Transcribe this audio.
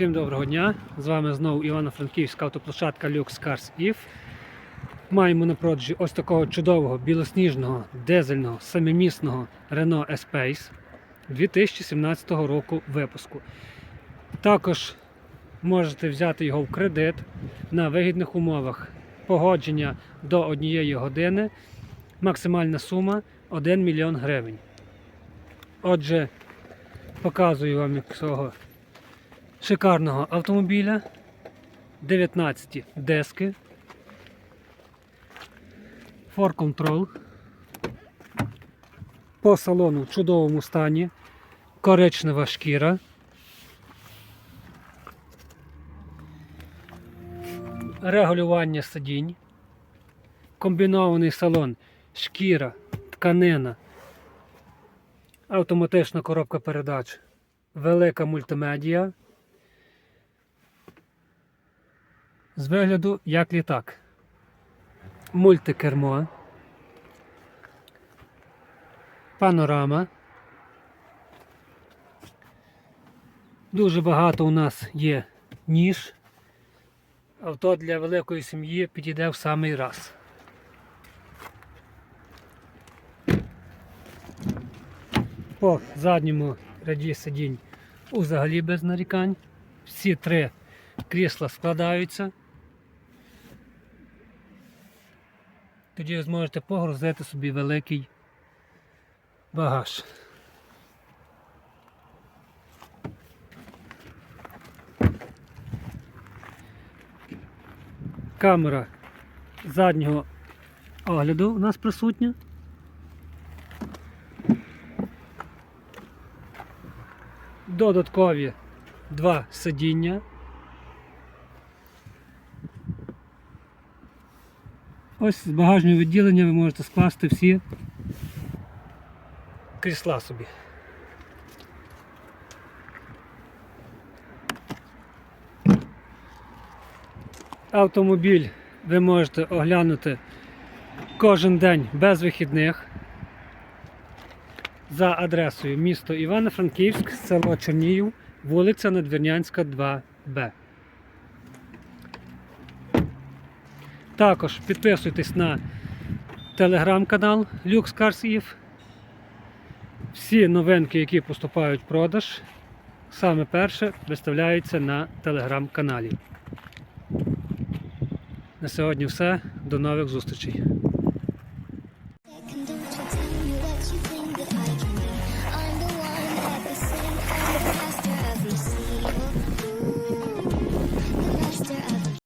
Всім доброго дня! З вами знову Івано-Франківська автоплощадка Lux Cars IF. Маємо на продажі ось такого чудового білосніжного дизельного семимісного Renault Espace 2017 року випуску. Також можете взяти його в кредит на вигідних умовах погодження до однієї години. Максимальна сума 1 мільйон гривень. Отже, показую вам як цього шикарного автомобіля. 19 дески. For Control. По салону в чудовому стані. Коричнева шкіра. Регулювання сидінь. Комбінований салон, шкіра, тканина, автоматична коробка передач, велика мультимедіа. З вигляду як літак. Мультикермо. Панорама. Дуже багато у нас є ніж. Авто для великої сім'ї підійде в самий раз. По задньому ряді сидінь взагалі без нарікань. Всі три крісла складаються. Тоді ви зможете погрузити собі великий багаж. Камера заднього огляду у нас присутня. Додаткові два сидіння. Ось з багажного відділення ви можете скласти всі крісла собі. Автомобіль ви можете оглянути кожен день без вихідних за адресою місто Івано-Франківськ, село Чернігів, вулиця Надвірнянська, 2Б. Також підписуйтесь на телеграм-канал Lux Cars Eve. Всі новинки, які поступають в продаж, саме перше виставляються на телеграм-каналі. На сьогодні все. До нових зустрічей.